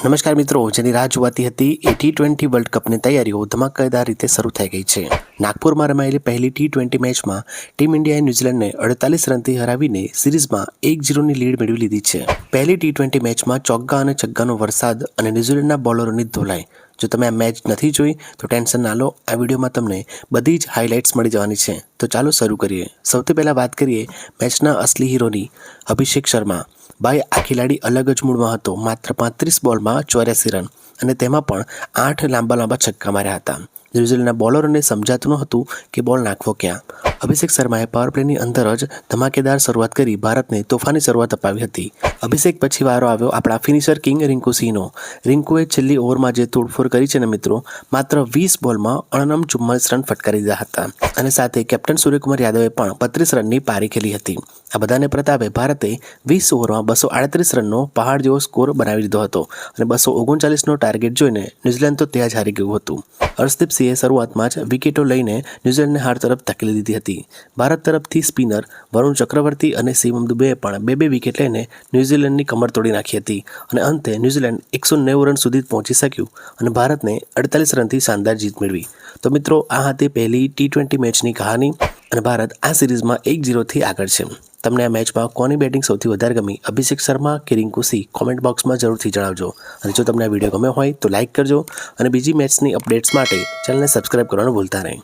નમસ્કાર મિત્રો, જેની રાહ જોવાતી હતી એ ટી ટ્વેન્ટી વર્લ્ડ કપની તૈયારીઓ ધમાકેદાર રીતે શરૂ થઈ ગઈ છે. નાગપુરમાં રમાયેલી પહેલી ટી ટ્વેન્ટી મેચમાં ટીમ ઇન્ડિયાએ ન્યૂઝીલેન્ડને અડતાલીસ રનથી હરાવીને સિરીઝમાં એક જીરોની લીડ મેળવી લીધી છે. પહેલી ટી ટ્વેન્ટી મેચમાં ચોગ્ગા અને છગ્ગાનો વરસાદ અને ન્યૂઝીલેન્ડના બોલરોની ધોલાઈ. જો તમે આ મેચ નથી જોઈ, તો ટેન્શન ના લો, આ વિડીયોમાં તમને બધી જ હાઇલાઇટ્સ મળી જવાની છે. તો ચાલો શરૂ કરીએ. સૌથી પહેલાં વાત કરીએ મેચના અસલી હીરોની, અભિષેક શર્મા. ભાઈ આ ખેલાડી અલગ જ મૂડમાં હતો. માત્ર પાંત્રીસ બોલમાં ચોર્યાસી રન અને તેમાં પણ આઠ લાંબા લાંબા છક્કા માર્યા હતા. ન્યૂઝીલેન્ડના બોલરોને સમજાતું ન હતું કે બોલ નાખવો ક્યાં. અભિષેક શર્માએ પાવર પ્લેની અંદર જ ધમાકેદાર શરૂઆત કરી ભારતને તોફાની શરૂઆત અપાવી હતી. અભિષેક પછી વારો આવ્યો આપણા ફિનિશર કિંગ રિન્કુ સિંહનો. રિંકુએ છેલ્લી ઓવરમાં જે તોડફોડ કરી છે ને મિત્રો, માત્ર વીસ બોલમાં અણનમ ચુમ્માલીસ રન ફટકારી દીધા હતા. અને સાથે કેપ્ટન સૂર્યકુમાર યાદવે પણ બત્રીસ રનની પારી ખેલી હતી. આ બધાને પ્રતાપે ભારતે વીસ ઓવરમાં બસો આડત્રીસ રનનો પહાડ જેવો સ્કોર બનાવી દીધો હતો. અને બસો ઓગણચાલીસનો ટાર્ગેટ જોઈને ન્યૂઝીલેન્ડ તો ત્યાં જ હારી ગયું હતું. હર્ષદીપસિંહે શરૂઆતમાં જ વિકેટો લઈને ન્યૂઝીલેન્ડને હાર તરફ ધકેલી દીધી હતી. ભારત તરફથી સ્પિનર વરુણ ચક્રવર્તી અને શિવમ દુબેએ પણ બે બે વિકેટ લઈને ન્યૂઝીલેન્ડની કમર તોડી નાખી હતી અને અંતે ન્યૂઝીલેન્ડ એકસો નેવું રન સુધી પહોંચી શક્યું અને ભારતને અડતાલીસ રનથી શાનદાર જીત મેળવી. તો મિત્રો, આ હતી પહેલી ટી ટ્વેન્ટી મેચની કહાની અને ભારત આ સિરીઝમાં એક જીરોથી આગળ છે. તમને આ મેચમાં કોની બેટિંગ સૌથી વધારે ગમી? અભિષેક શર્મા કે રિંકુ સિંહ? કોમેન્ટ બોક્સમાં જરૂરથી જણાવજો. અને જો તમને આ વીડિયો ગમ્યો હોય તો લાઇક કરજો અને બીજી મેચની અપડેટ્સ માટે ચેનલને સબસ્ક્રાઇબ કરવાનું ભૂલતા નહીં.